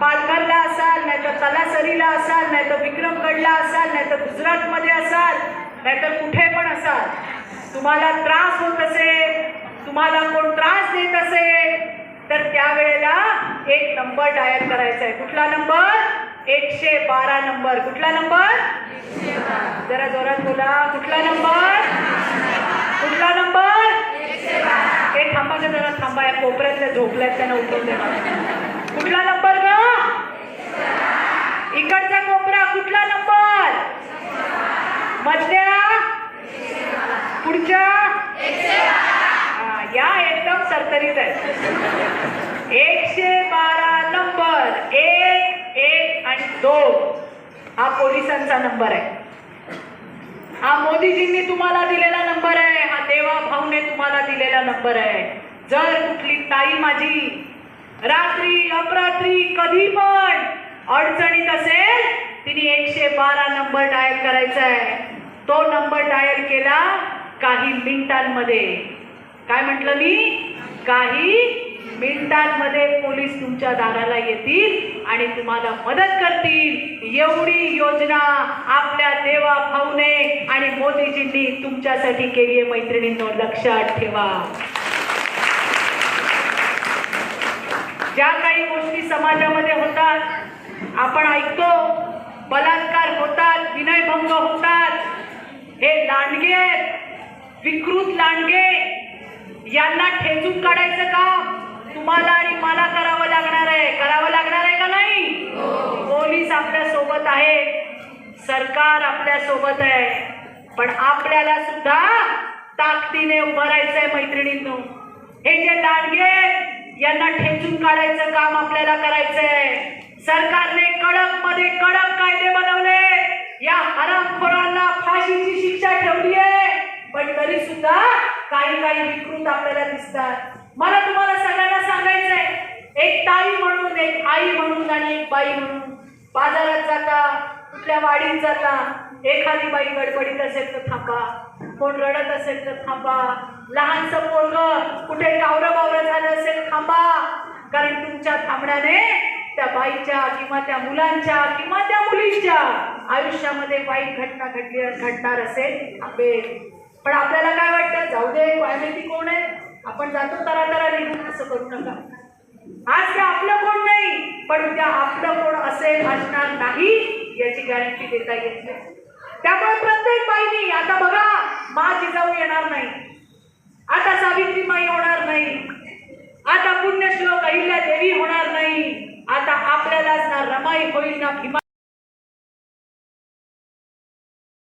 पालघरला असाल नाही तर तलासरीला असाल नाही तर विक्रमगडला असाल नाही तर गुजरातमध्ये असाल नाही तर कुठे पण असाल तुम्हाला त्रास होत असेल तुम्हाला कोण त्रास देत असेल तर त्यावेळेला एक नंबर डायल करायचा आहे. कुठला नंबर? एकशे बारा नंबर. कुठला नंबर? जरा जोरात बोला. कुठला नंबर? कुठला नंबर? हे थांबा का जरा थांबा. या कोपऱ्यातल्या झोपल्यात त्यांना उठवून देणार कुठला नंबर? इकडचा कोपरा कुठला नंबर? मधल्या? पुढच्या? या एकदम सरतरीत आहे. एकशे बारा नंबर एक एक आणि दोन. हा पोलिसांचा नंबर आहे. हा मोदीजींनी तुम्हाला दिलेला नंबर आहे. हा देवा भाऊने तुम्हाला दिलेला नंबर आहे. जर कुठली ताई माझी रात्री अपरात्री कधी पण अडचणीत असेल तिने एकशे बारा नंबर डायल करायचा आहे. तो नंबर डायल केला काही मिनिटांमध्ये. काय म्हटलं मी? काही मिनिटांमध्ये पोलीस तुमच्या दाराला येतील आणि तुम्हाला मदत करतील. एवढी योजना आपल्या देवा भाऊने आणि मोदीजींनी तुमच्यासाठी केली आहे मैत्रिणींनो लक्षात ठेवा. ज्या काही गोष्टी समाजामध्ये होतात आपण ऐकतो बलात्कार होतात विनयभंग होतात. हे लांडगे आहेत विकृत लांडगे. यांना ठेचून काढायचं काम तुम्हाला आणि मला करावं लागणार आहे. करावं लागणार आहे का नाही? पोलीस आपल्यासोबत आहे सरकार आपल्यासोबत आहे. पण आपल्याला सुद्धा ताकदीने उभं राहायचंय मैत्रिणींनो. हे जे लांडगे यांना ठेचून काढायचं काम आपल्याला करायचंय. सरकारने कडकमध्ये कडक कायदे बनवले. या हरामखोरांना फाशीची शिक्षा ठेवली आहे. पण तरी सुद्धा काही काही विकृत आपल्याला दिसतात. मला तुम्हाला सगळ्यांना सांगायचंय एक ताई म्हणून एक आई म्हणून आणि एक बाई म्हणून बाजारात जाता कुठल्या वाडीत जाता एखादी बाई गडबडीत असेल तर थांबा कोण रडत असेल तर थांबा लहानसं पोरग कुठे कावरं बावरं झालं असेल थांबा कारण तुमच्या थांबण्याने त्या बाईच्या किंवा त्या मुलांच्या किंवा त्या मुलींच्या आयुष्यामध्ये वाईट घटना घडली घडणार असेल आपे पण आपल्याला काय वाटतं? जाऊ दे काय माहिती कोण आहे? आपण जातो तरा तरा निघून असं करू नका. आज ते आपलं कोण नाही पण उद्या आपलं कोण असेल असणार नाही याची गॅरंटी देता येत नाही. त्यामुळे प्रत्येक बाईनी आता बघा मा जिजाऊ येणार नाही आता सावित्रीमाई होणार नाही आता पुण्यश्लोक अहिल्या देवी होणार नाही आता आपल्यालाच ना रमाई होईल ना भीमा